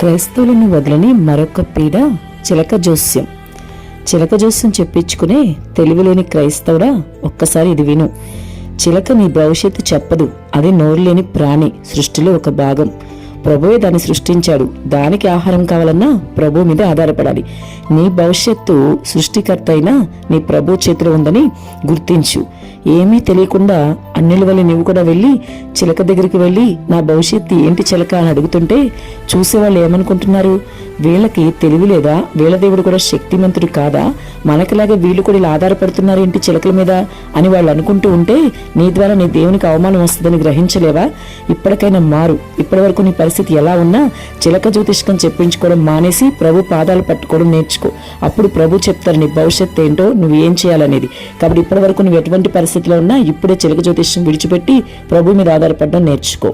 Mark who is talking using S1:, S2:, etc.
S1: క్రైస్తవులను వదిలని మరొక పీడ చిలక జోస్యం. చిలక జోస్యం చెప్పించుకునే తెలివిలేని క్రైస్తవుడా ఒక్కసారి ఇది విను. చిలక నీ భవిష్యత్తు చెప్పదు. అది నోరులేని ప్రాణి సృష్టిలో ఒక భాగం. ప్రభువే దాన్ని సృష్టించాడు. దానికి ఆహారం కావాలన్నా ప్రభు మీద ఆధారపడాలి. నీ భవిష్యత్తు సృష్టికర్త అయినా నీ ప్రభు చేతిలో ఉందని గుర్తించు. ఏమీ తెలియకుండా అన్నిల వల్ల నువ్వు కూడా వెళ్ళి చిలక దగ్గరికి వెళ్ళి నా భవిష్యత్తు ఏంటి చిలక? అని అడుగుతుంటే చూసేవాళ్ళు ఏమనుకుంటున్నారు? వీళ్ళకి తెలివి లేదా? వీళ్ళ దేవుడు కూడా శక్తిమంతుడు కాదా? మనకిలాగే వీళ్ళు కూడా ఇలా ఆధారపడుతున్నారు ఏంటి చిలకల మీద? అని వాళ్ళు అనుకుంటూ ఉంటే నీ ద్వారా నీ దేవునికి అవమానం వస్తుందని గ్రహించలేవా? ఇప్పటికైనా మారు. ఇప్పటి వరకు నీ పరిస్థితి ఎలా ఉన్నా చిలక జ్యోతిష్కం చెప్పించుకోవడం మానేసి ప్రభు పాదాలు పట్టుకోవడం నేర్చుకో. అప్పుడు ప్రభు చెప్తారు నీ భవిష్యత్తు ఏంటో? నువ్వు ఏం చేయాలనేది? కాబట్టి ఇప్పటి వరకు నువ్వు ఎటువంటి పరిస్థితిలో ఉన్నా ఇప్పుడే చిలక జ్యోతిష్యం విడిచిపెట్టి ప్రభు మీద ఆధారపడడం నేర్చుకో.